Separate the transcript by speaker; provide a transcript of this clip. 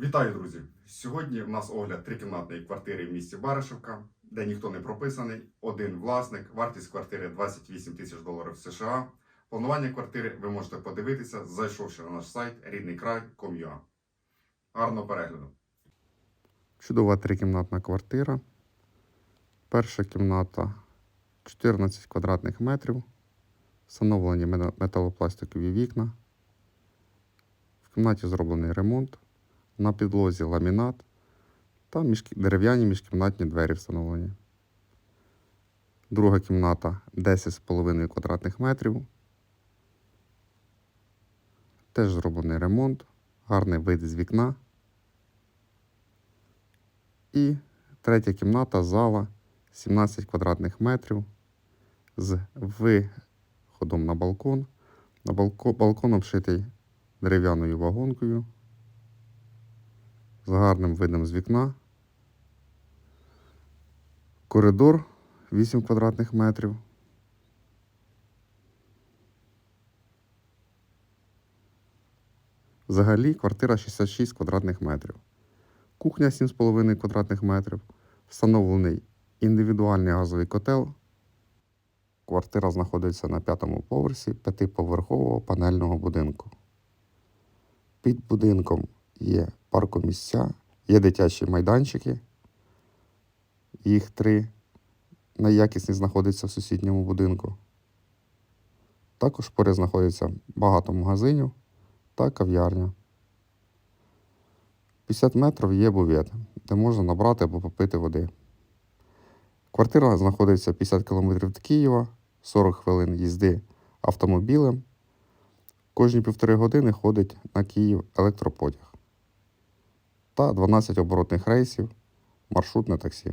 Speaker 1: Вітаю, друзі! Сьогодні в нас огляд трикімнатної квартири в місті Баришевка, де ніхто не прописаний, один власник, вартість квартири 28 тисяч доларів США. Планування квартири ви можете подивитися, зайшовши на наш сайт ріднийкрай.com.ua. Гарного перегляду!
Speaker 2: Чудова трикімнатна квартира. Перша кімната 14 квадратних метрів. Встановлені металопластикові вікна. В кімнаті зроблений ремонт. На підлозі ламінат та дерев'яні міжкімнатні двері встановлені. Друга кімната 10,5 квадратних метрів. Теж зроблений ремонт. Гарний вид з вікна. І третя кімната, зала 17 квадратних метрів з виходом на балкон. На балко, балкон обшитий дерев'яною вагонкою з гарним видом з вікна. Коридор 8 квадратних метрів. Взагалі квартира 66 квадратних метрів. Кухня 7,5 квадратних метрів. Встановлений індивідуальний газовий котел. Квартира знаходиться на п'ятому поверсі п'ятиповерхового панельного будинку. Під будинком є паркомісця, є дитячі майданчики. Їх три. Найякісні знаходяться в сусідньому будинку. Також поряд знаходиться багато магазинів та кав'ярня. 50 метрів є бувет, де можна набрати або попити води. Квартира знаходиться 50 км від Києва, 40 хвилин їзди автомобілем. Кожні півтори години ходить на Київ електропотяг та 12 оборотних рейсів маршрутне таксі.